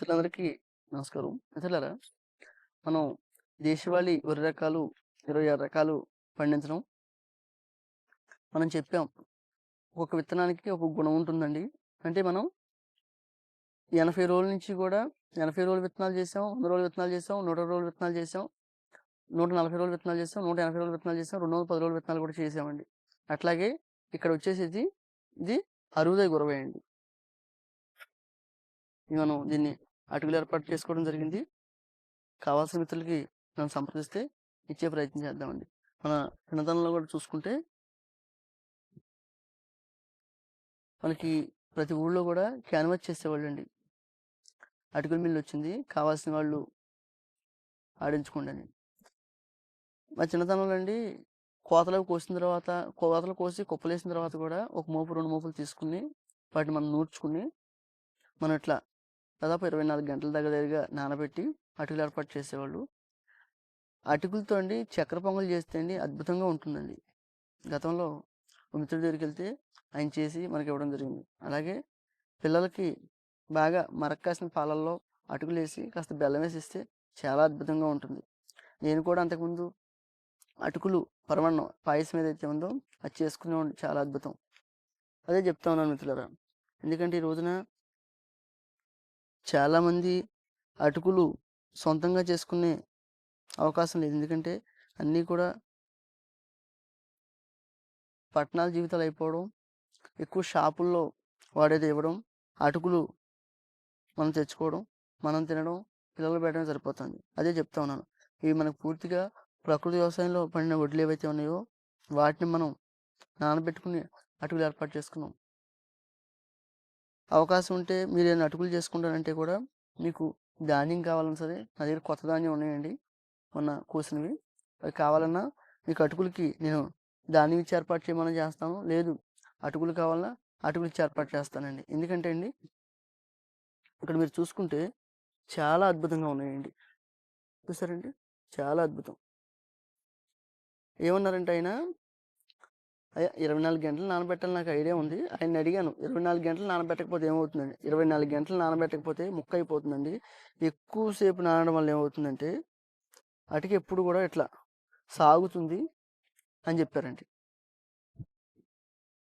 మిత్రులందరికీ నమస్కారం. మిత్రులారా మనం దేశవాళీ వరి రకాలు ఇరవై ఆరు రకాలు పండించడం. మనం చెప్పాం ఒక విత్తనానికి ఒక గుణం ఉంటుందండి. అంటే మనం ఎనభై రోజుల నుంచి కూడా ఎనభై రోజులు విత్తనాలు చేసాం వంద రోజులు విత్తనాలు చేసాం నూట రోజులు విత్తనాలు చేసాం నూట నలభై రోజులు విత్తనాలు చేసాం నూట ఎనభై రోజులు విత్తనాలు చేసాం రెండు వందల పది రోజులు విత్తనాలు కూడా చేసామండి. అట్లాగే ఇక్కడ వచ్చేసేది ఇది అరువుదై గురవై అండి మనం దీన్ని అటుకులు ఏర్పాటు చేసుకోవడం జరిగింది. కావాల్సిన మిత్రులకి మనం సంప్రదిస్తే ఇచ్చే ప్రయత్నం చేద్దామండి. మన చిన్నతనంలో కూడా చూసుకుంటే మనకి ప్రతి ఊళ్ళో కూడా క్యాన్వాస్ చేసేవాళ్ళు అండి అటుకుల మిల్లు వచ్చింది. కావాల్సిన వాళ్ళు ఆడించుకోండి అని మా చిన్నతనంలో అండి కోతలు కోసిన తర్వాత కోతలు కోసి కుప్పలేసిన తర్వాత కూడా ఒక మోపు రెండు మోపులు తీసుకుని వాటిని మనం నూర్చుకుని మనం ఇట్లా దాదాపు ఇరవై నాలుగు గంటల దగ్గర దగ్గరగా నానబెట్టి అటుకులు ఏర్పాటు చేసేవాళ్ళు. అటుకులతో అండి చక్కెర పొంగల్ చేస్తే అండి అద్భుతంగా ఉంటుందండి. గతంలో మిత్రుడి దగ్గరికి వెళ్తే ఆయన చేసి మనకి ఇవ్వడం జరిగింది. అలాగే పిల్లలకి బాగా మరక్కాసిన పాలల్లో అటుకులు వేసి కాస్త బెల్లం వేసి ఇస్తే చాలా అద్భుతంగా ఉంటుంది. నేను కూడా అంతకుముందు అటుకులు పరమాన్నం పాయసం ఏదైతే ఉందో అది చేసుకునే చాలా అద్భుతం. అదే చెప్తా ఉన్నాను మిత్రులారా. ఎందుకంటే ఈ రోజున చాలామంది అటుకులు సొంతంగా చేసుకునే అవకాశం లేదు. ఎందుకంటే అన్నీ కూడా పట్టణాల జీవితాలు అయిపోవడం ఎక్కువ షాపుల్లో వాడేది ఇవ్వడం అటుకులు మనం తెచ్చుకోవడం మనం తినడం పిల్లలు పెట్టడం సరిపోతుంది. అదే చెప్తా ఉన్నాను. ఇవి మనకు పూర్తిగా ప్రకృతి వ్యవసాయంలో పండిన వడ్లు ఏవైతే ఉన్నాయో వాటిని మనం నానబెట్టుకుని అటుకులు ఏర్పాటు చేసుకున్నాం. అవకాశం ఉంటే మీరు ఏమైనా అటుకులు చేసుకుంటారంటే కూడా మీకు ధాన్యం కావాలన్నా సరే నా దగ్గర కొత్త ధాన్యం ఉన్నాయండి. మొన్న కోసినవి. అవి కావాలన్నా మీకు అటుకులకి నేను ధాన్యం ఇచ్చి ఏర్పాటు చేయమని చేస్తాను. లేదు అటుకులు కావాలన్నా అటుకులు ఇచ్చి ఏర్పాటు చేస్తానండి. ఎందుకంటే అండి ఇక్కడ మీరు చూసుకుంటే చాలా అద్భుతంగా ఉన్నాయండి. చూసారండి? చాలా అద్భుతం. ఏమన్నారంటే ఆయన ఇరవై నాలుగు గంటలు నానబెట్టాలి నాకు ఐడియా ఉంది. ఆయన అడిగాను ఇరవై నాలుగు గంటలు నానబెట్టకపోతే ఏమవుతుందండి? ఇరవై నాలుగు గంటలు నానబెట్టకపోతే ముక్క అయిపోతుందండి ఎక్కువసేపు నానడం వల్ల ఏమవుతుందంటే అటుకి ఎప్పుడు కూడా ఇట్లా సాగుతుంది అని చెప్పారండి.